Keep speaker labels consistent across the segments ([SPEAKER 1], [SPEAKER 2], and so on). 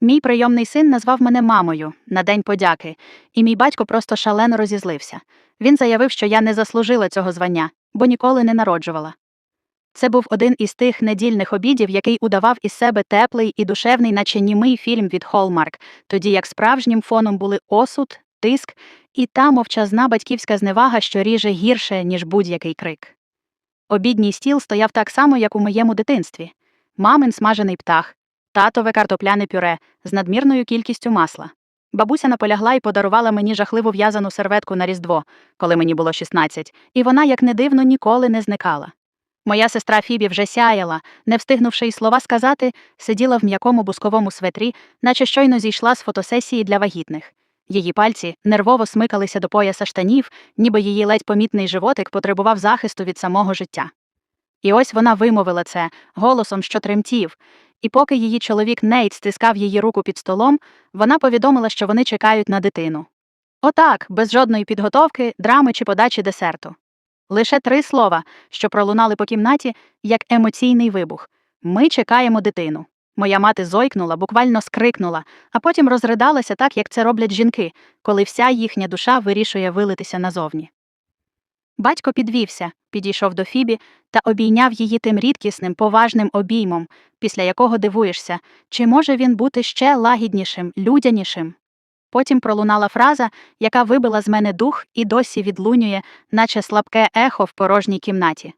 [SPEAKER 1] Мій прийомний син назвав мене мамою на День подяки, і мій батько просто шалено розізлився. Він заявив, що я не заслужила цього звання, бо ніколи не народжувала. Це був один із тих недільних обідів, який удавав із себе теплий і душевний, наче німий фільм від Hallmark, тоді як справжнім фоном були осуд, тиск і та мовчазна батьківська зневага, що ріже гірше, ніж будь-який крик. Обідній стіл стояв так само, як у моєму дитинстві мамин смажений птах, татове картопляне пюре з надмірною кількістю масла. Бабуся наполягла і подарувала мені жахливу в'язану серветку на Різдво, коли мені було 16, і вона, як не дивно, ніколи не зникала. Моя сестра Фібі вже сяяла, не встигнувши й слова сказати, сиділа в м'якому бусковому светрі, наче щойно зійшла з фотосесії для вагітних. Її пальці нервово смикалися до пояса штанів, ніби її ледь помітний животик потребував захисту від самого життя. І ось вона вимовила це голосом, що тремтів, і поки її чоловік Нейт стискав її руку під столом, вона повідомила, що вони чекають на дитину. Отак, без жодної підготовки, драми чи подачі десерту. Лише три слова, що пролунали по кімнаті, як емоційний вибух. Ми чекаємо дитину. Моя мати зойкнула, буквально скрикнула, а потім розридалася так, як це роблять жінки, коли вся їхня душа вирішує вилитися назовні. Батько підвівся, підійшов до Фібі та обійняв її тим рідкісним, поважним обіймом, після якого дивуєшся, чи може він бути ще лагіднішим, людянішим. Потім пролунала фраза, яка вибила з мене дух і досі відлунює, наче слабке ехо в порожній кімнаті.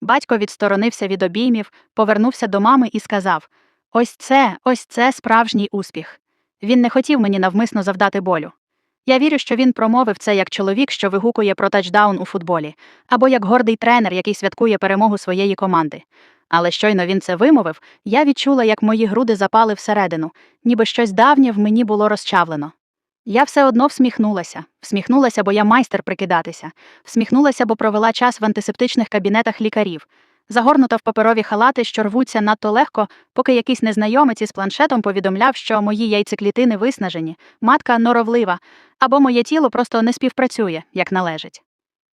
[SPEAKER 1] Батько відсторонився від обіймів, повернувся до мами і сказав Ось це, ось це справжній успіх. Він не хотів мені навмисно завдати болю. Я вірю, що він промовив це як чоловік, що вигукує про тачдаун у футболі, або як гордий тренер, який святкує перемогу своєї команди. Але щойно він це вимовив, я відчула, як мої груди запали всередину, ніби щось давнє в мені було розчавлено. Я все одно всміхнулася, всміхнулася, бо я майстер прикидатися, всміхнулася, бо провела час в антисептичних кабінетах лікарів, загорнута в паперові халати, що рвуться надто легко, поки якийсь незнайомець із планшетом повідомляв, що мої яйцеклітини виснажені, матка норовлива, або моє тіло просто не співпрацює, як належить.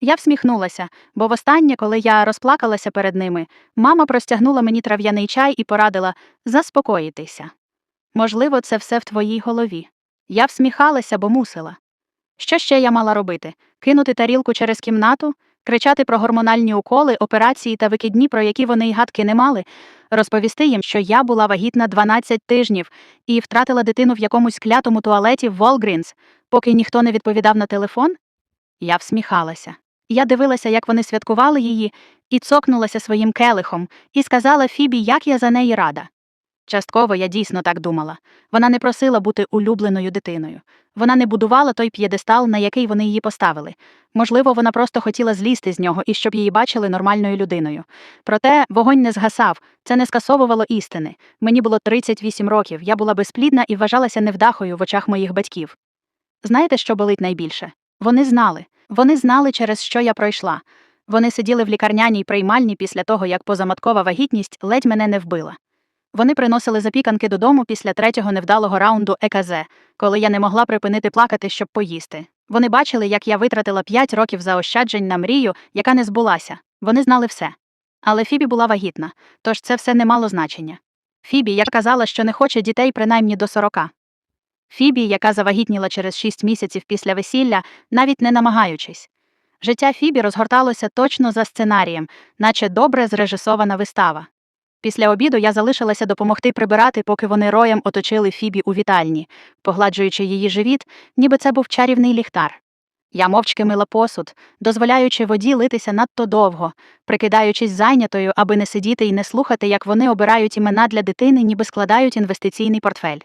[SPEAKER 1] Я всміхнулася, бо востаннє, коли я розплакалася перед ними, мама простягнула мені трав'яний чай і порадила заспокоїтися. Можливо, це все в твоїй голові. Я всміхалася, бо мусила. Що ще я мала робити? Кинути тарілку через кімнату, кричати про гормональні уколи, операції та викидні, про які вони й гадки не мали, розповісти їм, що я була вагітна 12 тижнів і втратила дитину в якомусь клятому туалеті в Волгрінс, поки ніхто не відповідав на телефон? Я всміхалася. Я дивилася, як вони святкували її, і цокнулася своїм келихом, і сказала Фібі, як я за неї рада. Частково я дійсно так думала. Вона не просила бути улюбленою дитиною. Вона не будувала той п'єдестал, на який вони її поставили. Можливо, вона просто хотіла злізти з нього і щоб її бачили нормальною людиною. Проте вогонь не згасав, це не скасовувало істини. Мені було 38 років, я була безплідна і вважалася невдахою в очах моїх батьків. Знаєте, що болить найбільше? Вони знали. Вони знали, через що я пройшла. Вони сиділи в лікарняній приймальні після того, як позаматкова вагітність ледь мене не вбила. Вони приносили запіканки додому після третього невдалого раунду ЕКЗ, коли я не могла припинити плакати, щоб поїсти. Вони бачили, як я витратила п'ять років заощаджень на мрію, яка не збулася. Вони знали все. Але Фібі була вагітна, тож це все не мало значення. Фібі, я казала, що не хоче дітей принаймні до сорока. Фібі, яка завагітніла через шість місяців після весілля, навіть не намагаючись. Життя Фібі розгорталося точно за сценарієм, наче добре зрежисована вистава. Після обіду я залишилася допомогти прибирати, поки вони роєм оточили Фібі у вітальні, погладжуючи її живіт, ніби це був чарівний ліхтар. Я мовчки мила посуд, дозволяючи воді литися надто довго, прикидаючись зайнятою, аби не сидіти і не слухати, як вони обирають імена для дитини, ніби складають інвестиційний портфель.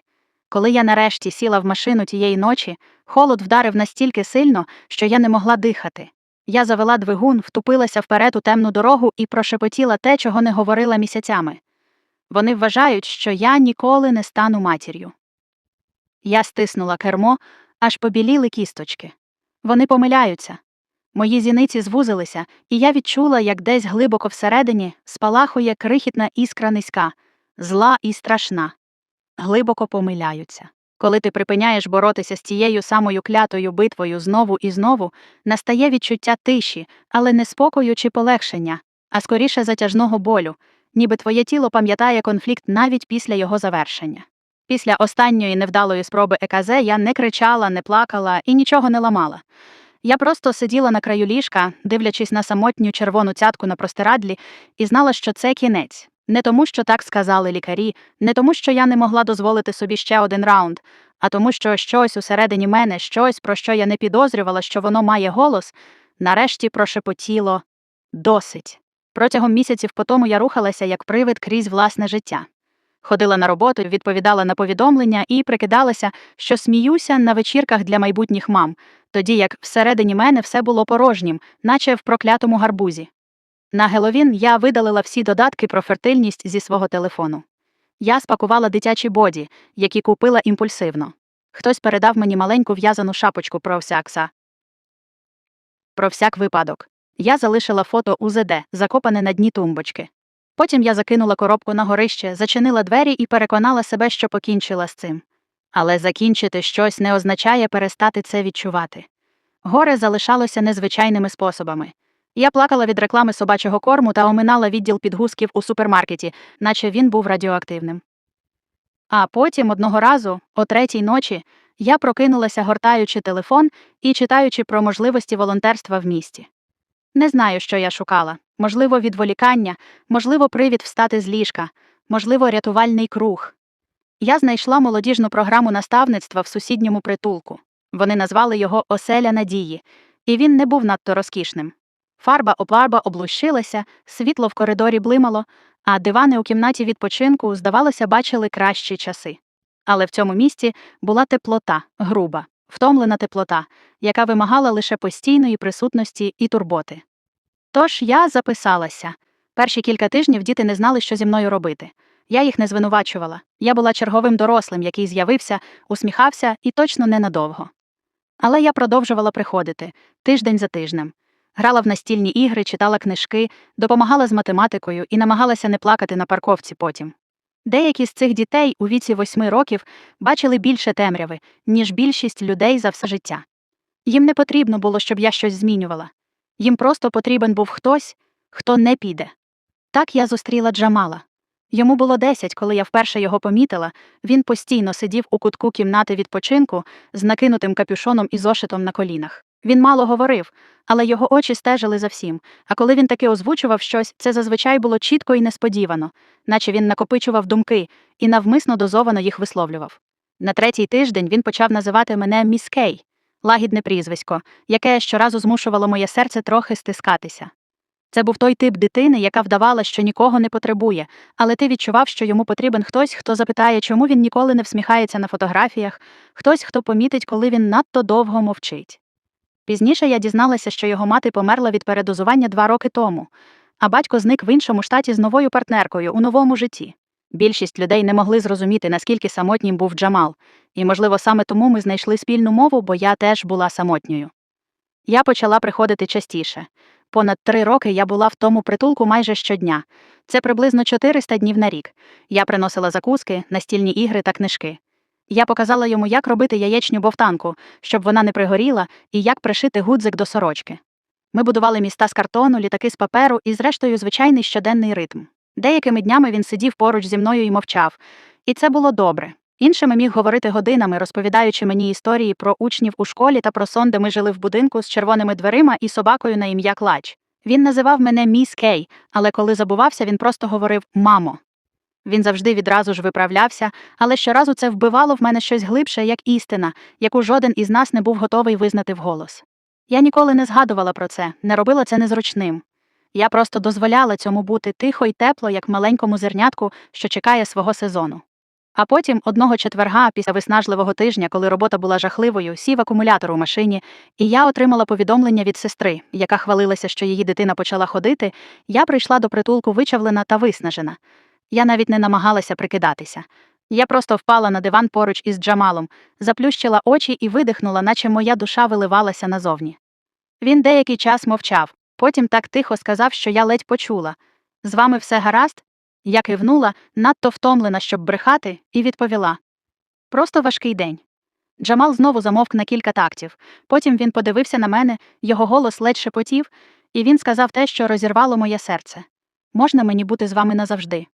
[SPEAKER 1] Коли я нарешті сіла в машину тієї ночі, холод вдарив настільки сильно, що я не могла дихати. Я завела двигун, втупилася вперед у темну дорогу і прошепотіла те, чого не говорила місяцями. Вони вважають, що я ніколи не стану матір'ю. Я стиснула кермо, аж побіліли кісточки. Вони помиляються. Мої зіниці звузилися, і я відчула, як десь глибоко всередині спалахує крихітна іскра низька, зла і страшна. Глибоко помиляються. Коли ти припиняєш боротися з цією самою клятою битвою знову і знову, настає відчуття тиші, але не спокою чи полегшення, а скоріше затяжного болю, ніби твоє тіло пам'ятає конфлікт навіть після його завершення. Після останньої невдалої спроби ЕКЗ я не кричала, не плакала і нічого не ламала. Я просто сиділа на краю ліжка, дивлячись на самотню червону цятку на простирадлі, і знала, що це кінець. Не тому, що так сказали лікарі, не тому, що я не могла дозволити собі ще один раунд, а тому, що щось усередині мене, щось, про що я не підозрювала, що воно має голос, нарешті прошепотіло досить. Протягом місяців по тому я рухалася як привид крізь власне життя. Ходила на роботу, відповідала на повідомлення і прикидалася, що сміюся на вечірках для майбутніх мам, тоді як всередині мене все було порожнім, наче в проклятому гарбузі. На Геловін я видалила всі додатки про фертильність зі свого телефону. Я спакувала дитячі боді, які купила імпульсивно. Хтось передав мені маленьку в'язану шапочку про всякса. Про всяк випадок. Я залишила фото УЗД, закопане на дні тумбочки. Потім я закинула коробку на горище, зачинила двері і переконала себе, що покінчила з цим. Але закінчити щось не означає перестати це відчувати. Горе залишалося незвичайними способами. Я плакала від реклами собачого корму та оминала відділ підгузків у супермаркеті, наче він був радіоактивним. А потім одного разу, о третій ночі, я прокинулася, гортаючи телефон і читаючи про можливості волонтерства в місті. Не знаю, що я шукала можливо, відволікання, можливо, привід встати з ліжка, можливо, рятувальний круг. Я знайшла молодіжну програму наставництва в сусідньому притулку. Вони назвали його Оселя надії, і він не був надто розкішним. Фарба опларба облущилася, світло в коридорі блимало, а дивани у кімнаті відпочинку, здавалося, бачили кращі часи. Але в цьому місті була теплота, груба, втомлена теплота, яка вимагала лише постійної присутності і турботи. Тож я записалася. Перші кілька тижнів діти не знали, що зі мною робити. Я їх не звинувачувала. Я була черговим дорослим, який з'явився, усміхався і точно ненадовго. Але я продовжувала приходити тиждень за тижнем. Грала в настільні ігри, читала книжки, допомагала з математикою і намагалася не плакати на парковці потім. Деякі з цих дітей у віці восьми років бачили більше темряви, ніж більшість людей за все життя. Їм не потрібно було, щоб я щось змінювала. Їм просто потрібен був хтось, хто не піде. Так я зустріла Джамала. Йому було десять, коли я вперше його помітила, він постійно сидів у кутку кімнати відпочинку з накинутим капюшоном і зошитом на колінах. Він мало говорив, але його очі стежили за всім, а коли він таки озвучував щось, це зазвичай було чітко і несподівано, наче він накопичував думки і навмисно дозовано їх висловлював. На третій тиждень він почав називати мене міс Кей, лагідне прізвисько, яке щоразу змушувало моє серце трохи стискатися. Це був той тип дитини, яка вдавала, що нікого не потребує, але ти відчував, що йому потрібен хтось, хто запитає, чому він ніколи не всміхається на фотографіях, хтось, хто помітить, коли він надто довго мовчить. Пізніше я дізналася, що його мати померла від передозування два роки тому, а батько зник в іншому штаті з новою партнеркою у новому житті. Більшість людей не могли зрозуміти, наскільки самотнім був Джамал, і, можливо, саме тому ми знайшли спільну мову, бо я теж була самотньою. Я почала приходити частіше. Понад три роки я була в тому притулку майже щодня. Це приблизно 400 днів на рік. Я приносила закуски, настільні ігри та книжки. Я показала йому, як робити яєчню бовтанку, щоб вона не пригоріла, і як пришити гудзик до сорочки. Ми будували міста з картону, літаки з паперу і, зрештою, звичайний щоденний ритм. Деякими днями він сидів поруч зі мною і мовчав, і це було добре. Іншими міг говорити годинами, розповідаючи мені історії про учнів у школі та про сон, де ми жили в будинку з червоними дверима і собакою на ім'я Клач. Він називав мене міс Кей, але коли забувався, він просто говорив мамо. Він завжди відразу ж виправлявся, але щоразу це вбивало в мене щось глибше, як істина, яку жоден із нас не був готовий визнати вголос. Я ніколи не згадувала про це, не робила це незручним. Я просто дозволяла цьому бути тихо й тепло, як маленькому зернятку, що чекає свого сезону. А потім, одного четверга, після виснажливого тижня, коли робота була жахливою, сів акумулятор у машині, і я отримала повідомлення від сестри, яка хвалилася, що її дитина почала ходити. Я прийшла до притулку вичавлена та виснажена. Я навіть не намагалася прикидатися. Я просто впала на диван поруч із Джамалом, заплющила очі і видихнула, наче моя душа виливалася назовні. Він деякий час мовчав, потім так тихо сказав, що я ледь почула З вами все гаразд? Я кивнула, надто втомлена, щоб брехати, і відповіла Просто важкий день. Джамал знову замовк на кілька тактів. Потім він подивився на мене, його голос ледь шепотів, і він сказав те, що розірвало моє серце можна мені бути з вами назавжди.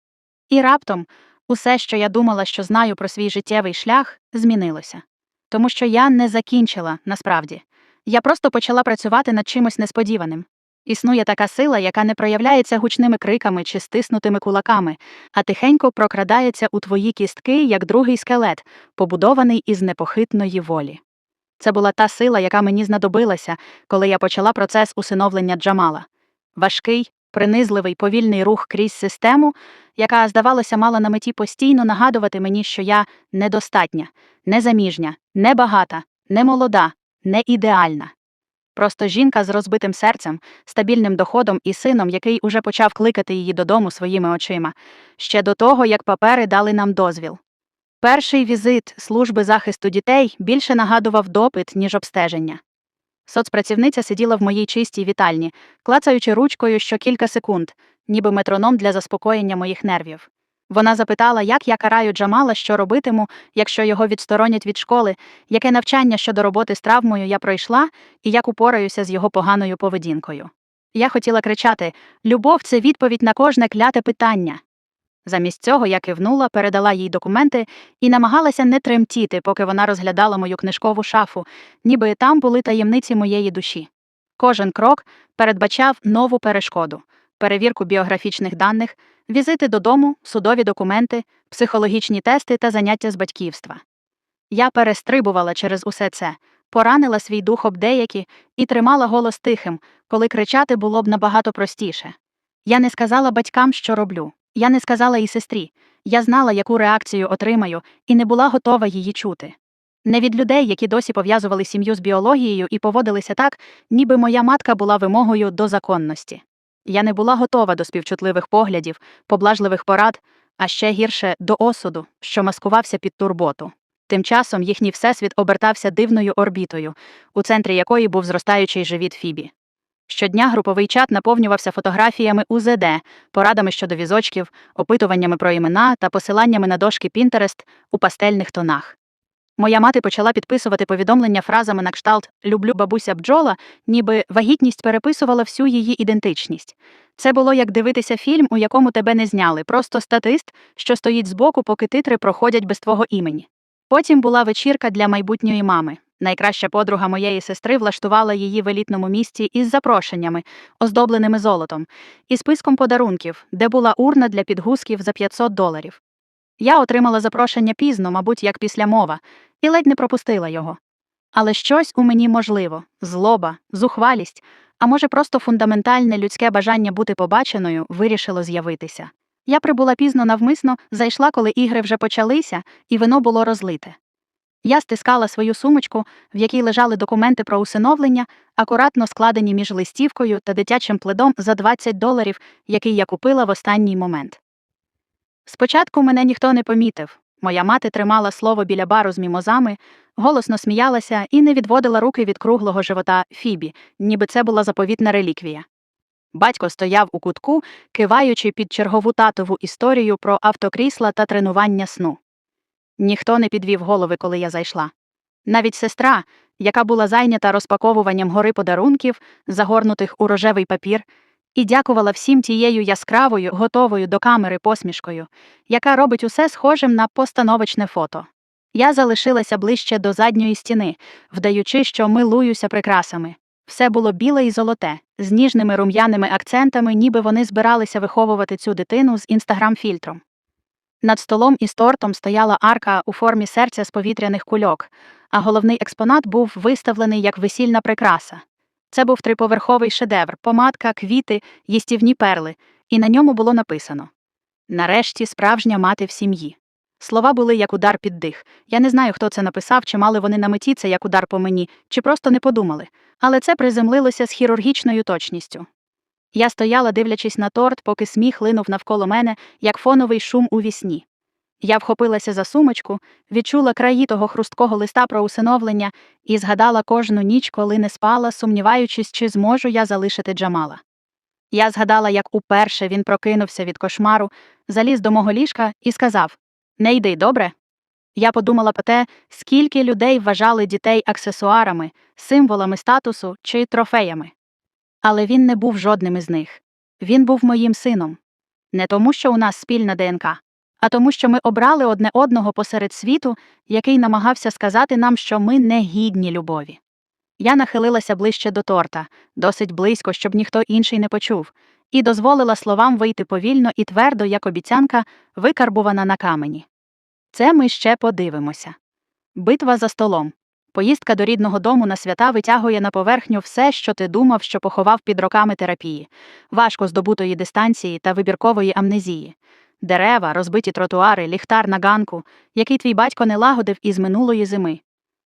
[SPEAKER 1] І раптом, Усе, що я думала, що знаю про свій життєвий шлях, змінилося. Тому що я не закінчила насправді. Я просто почала працювати над чимось несподіваним. Існує така сила, яка не проявляється гучними криками чи стиснутими кулаками, а тихенько прокрадається у твої кістки як другий скелет, побудований із непохитної волі. Це була та сила, яка мені знадобилася, коли я почала процес усиновлення Джамала. Важкий, принизливий, повільний рух крізь систему, яка, здавалося, мала на меті постійно нагадувати мені, що я недостатня, незаміжня, небагата, не молода, не ідеальна. Просто жінка з розбитим серцем, стабільним доходом і сином, який уже почав кликати її додому своїми очима, ще до того, як папери дали нам дозвіл. Перший візит служби захисту дітей більше нагадував допит, ніж обстеження. Соцпрацівниця сиділа в моїй чистій вітальні, клацаючи ручкою що кілька секунд, ніби метроном для заспокоєння моїх нервів. Вона запитала, як я караю Джамала, що робитиму, якщо його відсторонять від школи, яке навчання щодо роботи з травмою я пройшла, і як упораюся з його поганою поведінкою. Я хотіла кричати Любов це відповідь на кожне кляте питання. Замість цього я кивнула, передала їй документи і намагалася не тремтіти, поки вона розглядала мою книжкову шафу, ніби там були таємниці моєї душі. Кожен крок передбачав нову перешкоду перевірку біографічних даних, візити додому, судові документи, психологічні тести та заняття з батьківства. Я перестрибувала через усе це, поранила свій дух об деякі і тримала голос тихим, коли кричати було б набагато простіше. Я не сказала батькам, що роблю. Я не сказала і сестрі. Я знала, яку реакцію отримаю, і не була готова її чути. Не від людей, які досі пов'язували сім'ю з біологією і поводилися так, ніби моя матка була вимогою до законності. Я не була готова до співчутливих поглядів, поблажливих порад, а ще гірше до осуду, що маскувався під турботу. Тим часом їхній всесвіт обертався дивною орбітою, у центрі якої був зростаючий живіт Фібі. Щодня груповий чат наповнювався фотографіями УЗД, порадами щодо візочків, опитуваннями про імена та посиланнями на дошки Пінтерест у пастельних тонах. Моя мати почала підписувати повідомлення фразами на кшталт Люблю бабуся бджола, ніби вагітність переписувала всю її ідентичність. Це було як дивитися фільм, у якому тебе не зняли, просто статист, що стоїть збоку, поки титри проходять без твого імені. Потім була вечірка для майбутньої мами. Найкраща подруга моєї сестри влаштувала її в елітному місці із запрошеннями, оздобленими золотом, і списком подарунків, де була урна для підгузків за 500 доларів. Я отримала запрошення пізно, мабуть, як після мова, і ледь не пропустила його. Але щось у мені можливо злоба, зухвалість, а може, просто фундаментальне людське бажання бути побаченою вирішило з'явитися. Я прибула пізно навмисно, зайшла, коли ігри вже почалися, і вино було розлите. Я стискала свою сумочку, в якій лежали документи про усиновлення, акуратно складені між листівкою та дитячим пледом за 20 доларів, який я купила в останній момент. Спочатку мене ніхто не помітив. Моя мати тримала слово біля бару з мімозами, голосно сміялася і не відводила руки від круглого живота Фібі, ніби це була заповітна реліквія. Батько стояв у кутку, киваючи під чергову татову історію про автокрісла та тренування сну. Ніхто не підвів голови, коли я зайшла. Навіть сестра, яка була зайнята розпаковуванням гори подарунків, загорнутих у рожевий папір, і дякувала всім тією яскравою, готовою до камери посмішкою, яка робить усе схожим на постановочне фото. Я залишилася ближче до задньої стіни, вдаючи, що милуюся прикрасами. Все було біле і золоте, з ніжними рум'яними акцентами, ніби вони збиралися виховувати цю дитину з інстаграм-фільтром. Над столом із тортом стояла арка у формі серця з повітряних кульок, а головний експонат був виставлений як весільна прикраса. Це був триповерховий шедевр, помадка, квіти, їстівні перли, і на ньому було написано Нарешті справжня мати в сім'ї. Слова були як удар під дих. Я не знаю, хто це написав, чи мали вони на меті це як удар по мені, чи просто не подумали, але це приземлилося з хірургічною точністю. Я стояла, дивлячись на торт, поки сміх линув навколо мене, як фоновий шум у вісні. Я вхопилася за сумочку, відчула краї того хрусткого листа про усиновлення і згадала кожну ніч, коли не спала, сумніваючись, чи зможу я залишити Джамала. Я згадала, як уперше він прокинувся від кошмару, заліз до мого ліжка і сказав Не йди, добре? Я подумала про те, скільки людей вважали дітей аксесуарами, символами статусу чи трофеями. Але він не був жодним із них. Він був моїм сином. Не тому, що у нас спільна ДНК, а тому, що ми обрали одне одного посеред світу, який намагався сказати нам, що ми не гідні любові. Я нахилилася ближче до торта, досить близько, щоб ніхто інший не почув, і дозволила словам вийти повільно і твердо, як обіцянка, викарбувана на камені. Це ми ще подивимося. Битва за столом. Поїздка до рідного дому на свята витягує на поверхню все, що ти думав, що поховав під роками терапії, важко здобутої дистанції та вибіркової амнезії. Дерева, розбиті тротуари, ліхтар на ганку, який твій батько не лагодив із минулої зими.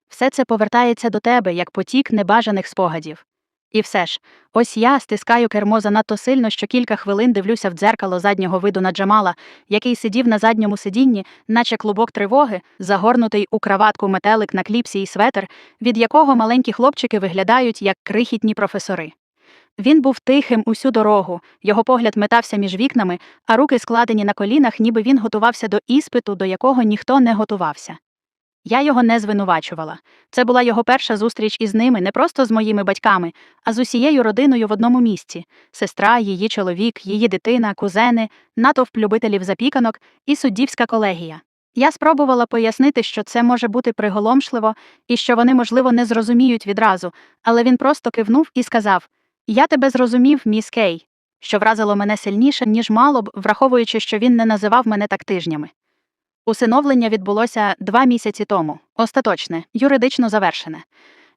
[SPEAKER 1] Все це повертається до тебе, як потік небажаних спогадів. І все ж, ось я стискаю кермо занадто сильно, що кілька хвилин дивлюся в дзеркало заднього виду на Джамала, який сидів на задньому сидінні, наче клубок тривоги, загорнутий у краватку метелик на кліпсі і светр, від якого маленькі хлопчики виглядають як крихітні професори. Він був тихим усю дорогу, його погляд метався між вікнами, а руки складені на колінах, ніби він готувався до іспиту, до якого ніхто не готувався. Я його не звинувачувала. Це була його перша зустріч із ними, не просто з моїми батьками, а з усією родиною в одному місці сестра, її чоловік, її дитина, кузени, натовп любителів запіканок і суддівська колегія. Я спробувала пояснити, що це може бути приголомшливо і що вони, можливо, не зрозуміють відразу, але він просто кивнув і сказав: Я тебе зрозумів, міс Кей, що вразило мене сильніше, ніж мало б, враховуючи, що він не називав мене так тижнями. Усиновлення відбулося два місяці тому, остаточне, юридично завершене.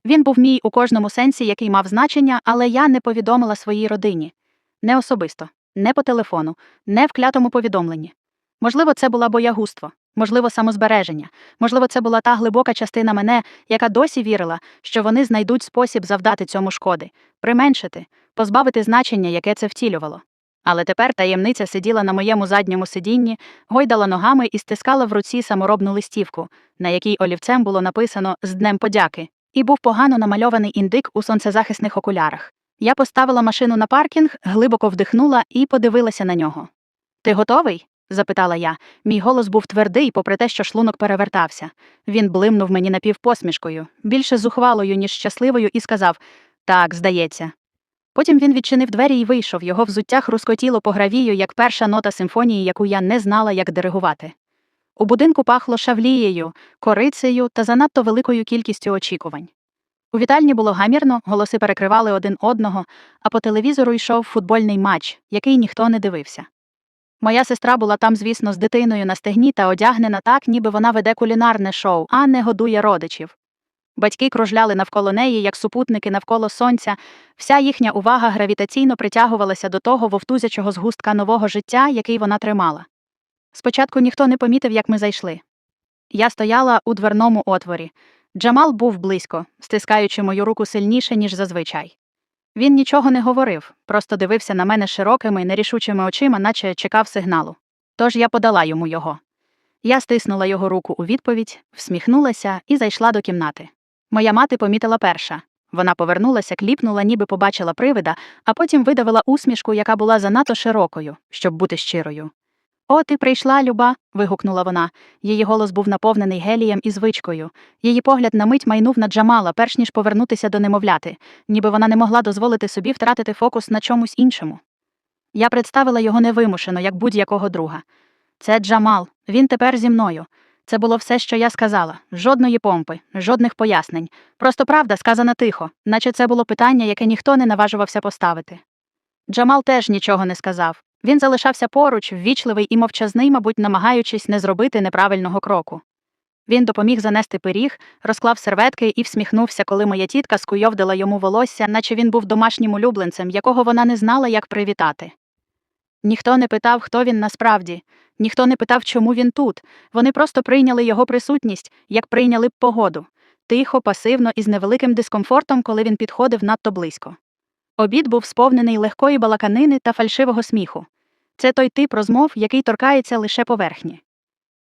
[SPEAKER 1] Він був мій у кожному сенсі, який мав значення, але я не повідомила своїй родині. Не особисто, не по телефону, не в клятому повідомленні. Можливо, це була боягузтво, можливо, самозбереження, можливо, це була та глибока частина мене, яка досі вірила, що вони знайдуть спосіб завдати цьому шкоди, применшити, позбавити значення, яке це втілювало. Але тепер таємниця сиділа на моєму задньому сидінні, гойдала ногами і стискала в руці саморобну листівку, на якій олівцем було написано з Днем подяки, і був погано намальований індик у сонцезахисних окулярах. Я поставила машину на паркінг, глибоко вдихнула і подивилася на нього. Ти готовий? запитала я. Мій голос був твердий, попри те, що шлунок перевертався. Він блимнув мені напівпосмішкою, більше зухвалою, ніж щасливою, і сказав Так, здається. Потім він відчинив двері і вийшов, його взуття хрускотіло по гравію, як перша нота симфонії, яку я не знала, як диригувати. У будинку пахло шавлією, корицею та занадто великою кількістю очікувань. У вітальні було гамірно, голоси перекривали один одного, а по телевізору йшов футбольний матч, який ніхто не дивився. Моя сестра була там, звісно, з дитиною на стегні та одягнена так, ніби вона веде кулінарне шоу, а не годує родичів. Батьки кружляли навколо неї, як супутники навколо сонця, вся їхня увага гравітаційно притягувалася до того вовтузячого згустка нового життя, який вона тримала. Спочатку ніхто не помітив, як ми зайшли. Я стояла у дверному отворі. Джамал був близько, стискаючи мою руку сильніше, ніж зазвичай. Він нічого не говорив, просто дивився на мене широкими, нерішучими очима, наче чекав сигналу. Тож я подала йому його. Я стиснула його руку у відповідь, всміхнулася і зайшла до кімнати. Моя мати помітила перша. Вона повернулася, кліпнула, ніби побачила привида, а потім видавила усмішку, яка була занадто широкою, щоб бути щирою. О, ти прийшла, люба. вигукнула вона. Її голос був наповнений гелієм і звичкою. Її погляд на мить майнув на Джамала, перш ніж повернутися до немовляти, ніби вона не могла дозволити собі втратити фокус на чомусь іншому. Я представила його невимушено, як будь-якого друга. Це Джамал, він тепер зі мною. Це було все, що я сказала, жодної помпи, жодних пояснень. Просто правда сказана тихо, наче це було питання, яке ніхто не наважувався поставити. Джамал теж нічого не сказав. Він залишався поруч, ввічливий і мовчазний, мабуть, намагаючись не зробити неправильного кроку. Він допоміг занести пиріг, розклав серветки і всміхнувся, коли моя тітка скуйовдила йому волосся, наче він був домашнім улюбленцем, якого вона не знала, як привітати. Ніхто не питав, хто він насправді, ніхто не питав, чому він тут. Вони просто прийняли його присутність, як прийняли б погоду, тихо, пасивно і з невеликим дискомфортом, коли він підходив надто близько. Обід був сповнений легкої балаканини та фальшивого сміху. Це той тип розмов, який торкається лише поверхні.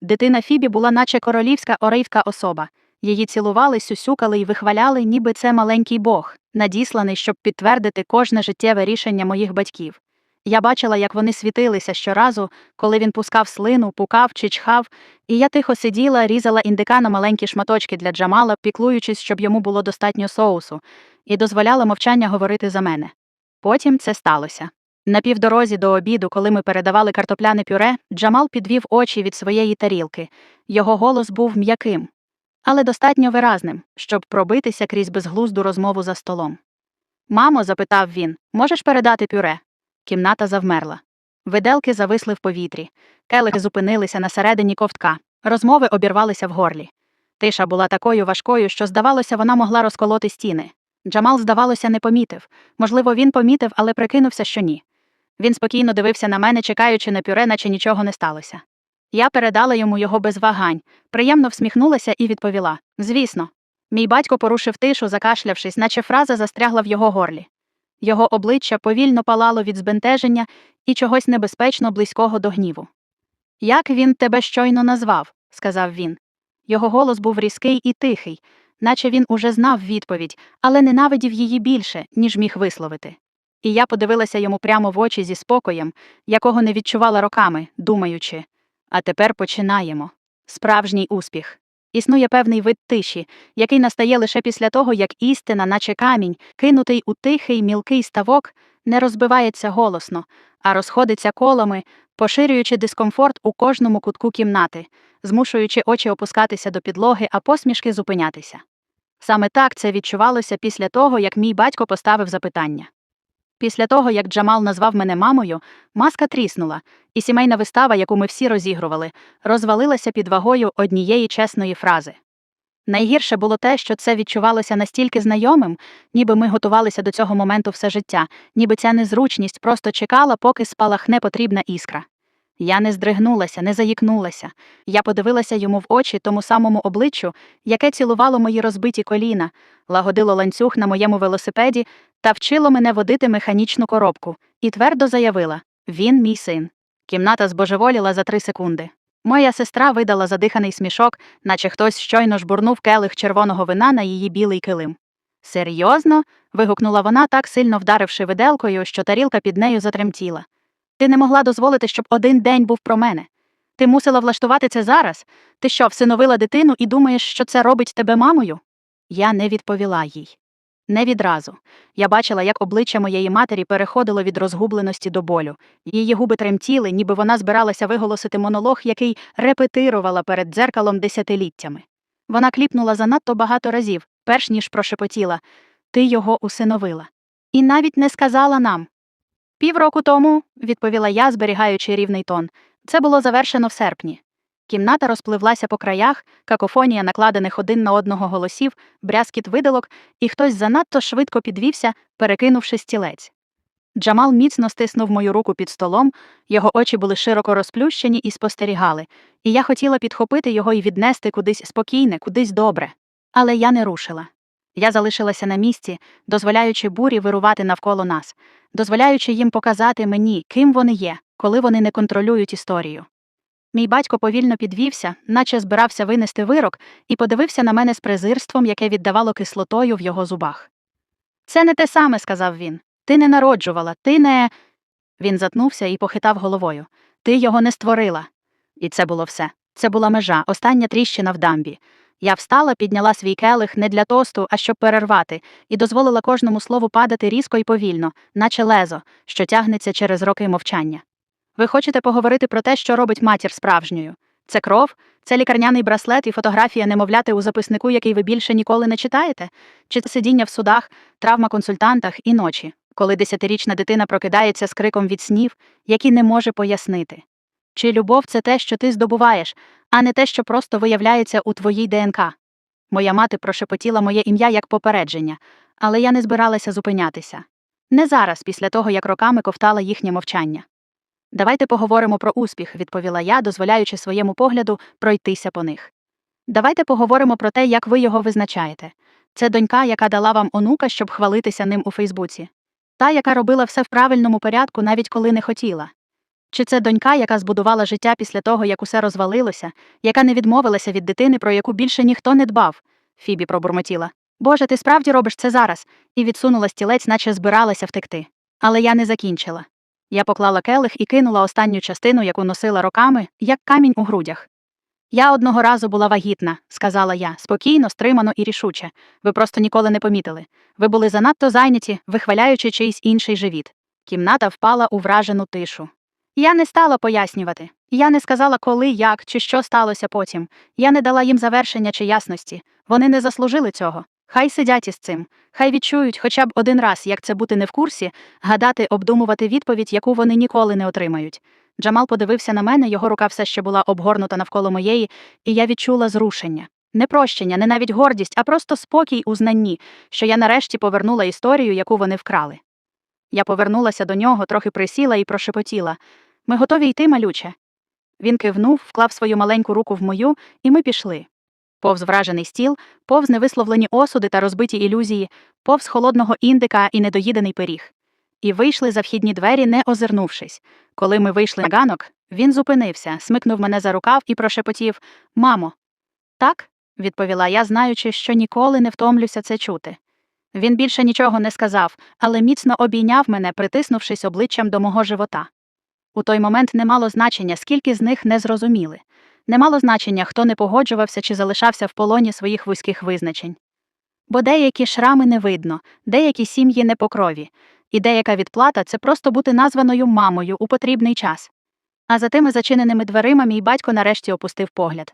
[SPEAKER 1] Дитина Фібі була, наче королівська орейська особа. Її цілували, сюсюкали і вихваляли, ніби це маленький бог, надісланий, щоб підтвердити кожне життєве рішення моїх батьків. Я бачила, як вони світилися щоразу, коли він пускав слину, пукав чи чхав, і я тихо сиділа, різала індика на маленькі шматочки для Джамала, піклуючись, щоб йому було достатньо соусу, і дозволяла мовчання говорити за мене. Потім це сталося. На півдорозі до обіду, коли ми передавали картопляне пюре, Джамал підвів очі від своєї тарілки. Його голос був м'яким, але достатньо виразним, щоб пробитися крізь безглузду розмову за столом. Мамо, запитав він, можеш передати пюре? Кімната завмерла. Виделки зависли в повітрі, келихи зупинилися на середині ковтка, розмови обірвалися в горлі. Тиша була такою важкою, що, здавалося, вона могла розколоти стіни. Джамал, здавалося, не помітив. Можливо, він помітив, але прикинувся, що ні. Він спокійно дивився на мене, чекаючи на пюре, наче нічого не сталося. Я передала йому його без вагань, приємно всміхнулася і відповіла: Звісно. Мій батько порушив тишу, закашлявшись, наче фраза застрягла в його горлі. Його обличчя повільно палало від збентеження і чогось небезпечно близького до гніву. Як він тебе щойно назвав, сказав він. Його голос був різкий і тихий, наче він уже знав відповідь, але ненавидів її більше, ніж міг висловити. І я подивилася йому прямо в очі зі спокоєм, якого не відчувала роками, думаючи а тепер починаємо. Справжній успіх. Існує певний вид тиші, який настає лише після того, як істина, наче камінь, кинутий у тихий мілкий ставок, не розбивається голосно, а розходиться колами, поширюючи дискомфорт у кожному кутку кімнати, змушуючи очі опускатися до підлоги, а посмішки зупинятися. Саме так це відчувалося після того, як мій батько поставив запитання. Після того, як Джамал назвав мене мамою, маска тріснула, і сімейна вистава, яку ми всі розігрували, розвалилася під вагою однієї чесної фрази. Найгірше було те, що це відчувалося настільки знайомим, ніби ми готувалися до цього моменту все життя, ніби ця незручність просто чекала, поки спалахне потрібна іскра. Я не здригнулася, не заїкнулася. Я подивилася йому в очі тому самому обличчю, яке цілувало мої розбиті коліна, лагодило ланцюг на моєму велосипеді та вчило мене водити механічну коробку, і твердо заявила він мій син. Кімната збожеволіла за три секунди. Моя сестра видала задиханий смішок, наче хтось щойно жбурнув келих червоного вина на її білий килим. Серйозно? вигукнула вона, так сильно вдаривши виделкою, що тарілка під нею затремтіла. Ти не могла дозволити, щоб один день був про мене. Ти мусила влаштувати це зараз. Ти що, всиновила дитину і думаєш, що це робить тебе мамою? Я не відповіла їй. Не відразу. Я бачила, як обличчя моєї матері переходило від розгубленості до болю. Її губи тремтіли, ніби вона збиралася виголосити монолог, який репетирувала перед дзеркалом десятиліттями. Вона кліпнула занадто багато разів, перш ніж прошепотіла Ти його усиновила. І навіть не сказала нам. Півроку тому, відповіла я, зберігаючи рівний тон, це було завершено в серпні. Кімната розпливлася по краях, какофонія накладених один на одного голосів, брязкіт видалок, і хтось занадто швидко підвівся, перекинувши стілець. Джамал міцно стиснув мою руку під столом, його очі були широко розплющені і спостерігали, і я хотіла підхопити його і віднести кудись спокійне, кудись добре. Але я не рушила. Я залишилася на місці, дозволяючи бурі вирувати навколо нас, дозволяючи їм показати мені, ким вони є, коли вони не контролюють історію. Мій батько повільно підвівся, наче збирався винести вирок, і подивився на мене з презирством, яке віддавало кислотою в його зубах. Це не те саме, сказав він. Ти не народжувала, ти не. Він затнувся і похитав головою. Ти його не створила. І це було все. Це була межа, остання тріщина в дамбі. Я встала, підняла свій келих не для тосту, а щоб перервати, і дозволила кожному слову падати різко і повільно, наче лезо, що тягнеться через роки мовчання. Ви хочете поговорити про те, що робить матір справжньою? Це кров, це лікарняний браслет і фотографія немовляти у записнику, який ви більше ніколи не читаєте? Чи це сидіння в судах, травма консультантах і ночі, коли десятирічна дитина прокидається з криком від снів, які не може пояснити? Чи любов це те, що ти здобуваєш, а не те, що просто виявляється у твоїй ДНК? Моя мати прошепотіла моє ім'я як попередження, але я не збиралася зупинятися. Не зараз, після того, як роками ковтала їхнє мовчання. Давайте поговоримо про успіх, відповіла я, дозволяючи своєму погляду пройтися по них. Давайте поговоримо про те, як ви його визначаєте. Це донька, яка дала вам онука, щоб хвалитися ним у Фейсбуці, та, яка робила все в правильному порядку, навіть коли не хотіла. Чи це донька, яка збудувала життя після того, як усе розвалилося, яка не відмовилася від дитини, про яку більше ніхто не дбав? Фібі пробурмотіла. Боже, ти справді робиш це зараз, і відсунула стілець, наче збиралася втекти. Але я не закінчила. Я поклала келих і кинула останню частину, яку носила роками, як камінь у грудях. Я одного разу була вагітна, сказала я, спокійно, стримано і рішуче. Ви просто ніколи не помітили. Ви були занадто зайняті, вихваляючи чийсь інший живіт. Кімната впала у вражену тишу. Я не стала пояснювати. Я не сказала, коли, як чи що сталося потім. Я не дала їм завершення чи ясності. Вони не заслужили цього. Хай сидять із цим, хай відчують хоча б один раз, як це бути не в курсі, гадати, обдумувати відповідь, яку вони ніколи не отримають. Джамал подивився на мене, його рука все ще була обгорнута навколо моєї, і я відчула зрушення. Не прощення, не навіть гордість, а просто спокій у знанні, що я нарешті повернула історію, яку вони вкрали. Я повернулася до нього, трохи присіла і прошепотіла Ми готові йти, малюче. Він кивнув, вклав свою маленьку руку в мою, і ми пішли. Повз вражений стіл, повз невисловлені осуди та розбиті ілюзії, повз холодного індика і недоїдений пиріг. І вийшли за вхідні двері, не озирнувшись. Коли ми вийшли на ганок, він зупинився, смикнув мене за рукав і прошепотів Мамо. Так, відповіла я, знаючи, що ніколи не втомлюся це чути. Він більше нічого не сказав, але міцно обійняв мене, притиснувшись обличчям до мого живота. У той момент не мало значення, скільки з них не зрозуміли. Не мало значення, хто не погоджувався чи залишався в полоні своїх вузьких визначень. Бо деякі шрами не видно, деякі сім'ї не по крові, і деяка відплата це просто бути названою мамою у потрібний час. А за тими зачиненими дверима мій батько нарешті опустив погляд.